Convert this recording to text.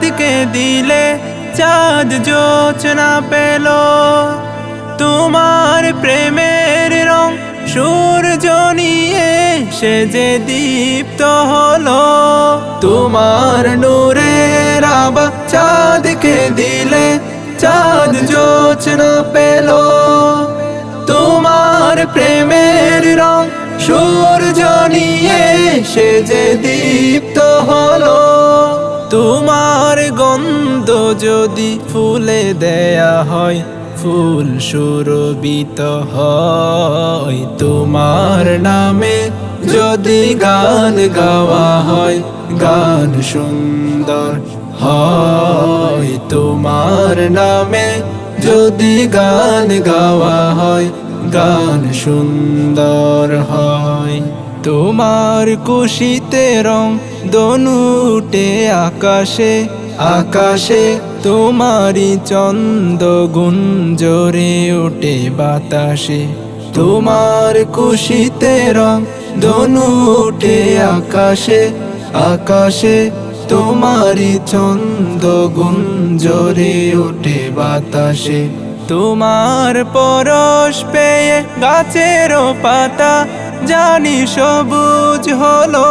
চাঁদকে দিলে চাঁদ যোচনা পেল। তোমার প্রেমের রং সূর্য নিয়ে সে যে দীপ্ত হলো। তোমার নূরের আবা চাঁদকে দিলে চাঁদ যোচনা পেল। তোমার প্রেমের রং সূর্য নিয়ে সে যে দীপ্ত যদি ফুলে দেয়া হয়, ফুল সুরবিত হয়। তোমার নামে যদি গান গাওয়া হয়, গান সুন্দর হয়। তোমার নামে যদি গান গাওয়া হয়, গান সুন্দর হয়। তোমার কুশিতে রং দনুটে আকাশে আকাশে তোমারি চন্দ গুঞ্জরে ওঠে বাতাসে। তোমার কুশিতে রং দনুটে আকাশে। আকাশে তোমারি চন্দ গুঞ্জরে ওঠে বাতাসে। তোমার পরশ পেয়ে গাছেরও পাতা, জানি সবুজ হলো।